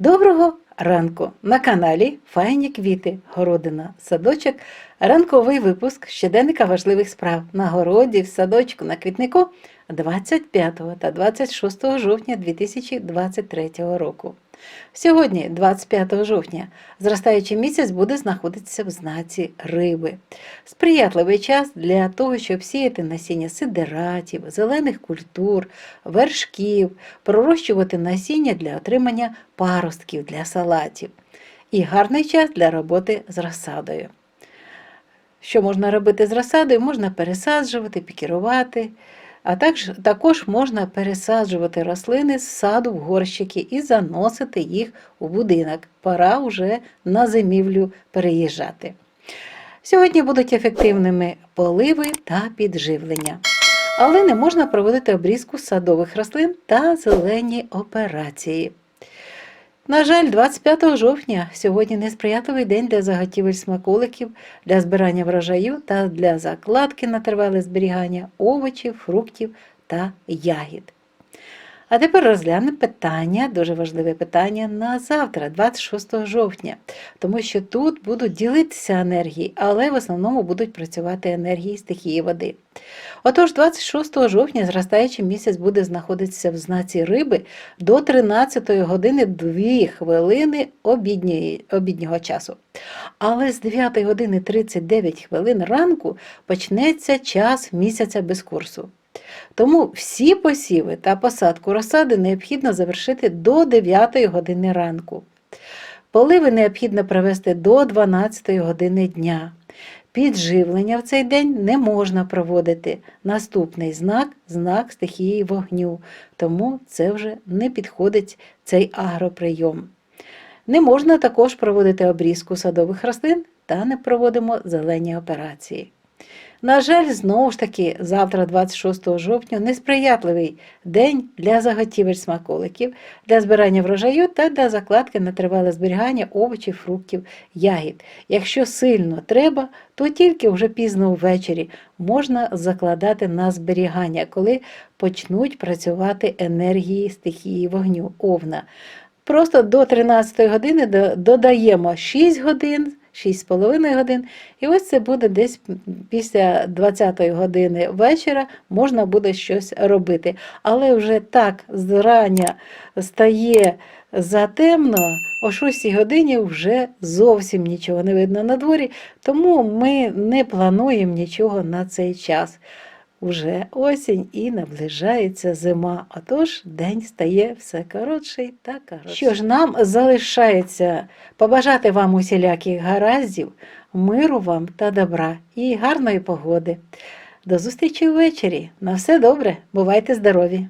Доброго ранку! На каналі Файні квіти, городина, садочок, ранковий випуск щоденника важливих справ на городі, в садочку, на квітнику 25 та 26 жовтня 2023 року. Сьогодні, 25 жовтня, зростаючий місяць буде знаходитися в знаці риби. Сприятливий час для того, щоб сіяти насіння сидератів, зелених культур, вершків, пророщувати насіння для отримання паростків для салатів. І гарний час для роботи з розсадою. Що можна робити з розсадою? Можна пересаджувати, пікірувати, а також, також можна пересаджувати рослини з саду в горщики і заносити їх у будинок. Пора вже на зимівлю переїжджати. Сьогодні будуть ефективними поливи та підживлення. Але не можна проводити обрізку садових рослин та зелені операції. На жаль, 25 жовтня сьогодні несприятливий день для заготівель смаколиків, для збирання врожаю та для закладки на тривале зберігання овочів, фруктів та ягід. А тепер розглянемо питання, дуже важливе питання на завтра, 26 жовтня, тому що тут будуть ділитися енергії, але в основному будуть працювати енергії стихії води. Отож, 26 жовтня зростаючий місяць буде знаходитися в знаці риби до 13 години 2 хвилини обідньої, обіднього часу. Але з 9 години 39 хвилин ранку почнеться час місяця без курсу. Тому всі посіви та посадку розсади необхідно завершити до 9 години ранку. Поливи необхідно провести до 12 години дня. Підживлення в цей день не можна проводити. Наступний знак знак стихії вогню, тому це вже не підходить цей агроприйом. Не можна також проводити обрізку садових рослин та не проводимо зелені операції. На жаль, знову ж таки, завтра, 26 жовтня, несприятливий день для заготівель смаколиків, для збирання врожаю та для закладки на тривале зберігання овочів, фруктів, ягід. Якщо сильно треба, то тільки вже пізно ввечері можна закладати на зберігання, коли почнуть працювати енергії стихії вогню овна. Просто до 13 години додаємо 6 годин. 6,5 годин, і ось це буде десь після 20-ї години вечора можна буде щось робити. Але вже так зрання стає затемно, о 6 годині вже зовсім нічого не видно на дворі, тому ми не плануємо нічого на цей час. Уже осінь і наближається зима, отож день стає все коротший та коротший. Що ж нам залишається побажати вам усіляких гараздів, миру вам та добра і гарної погоди. До зустрічі ввечері. На все добре, бувайте здорові!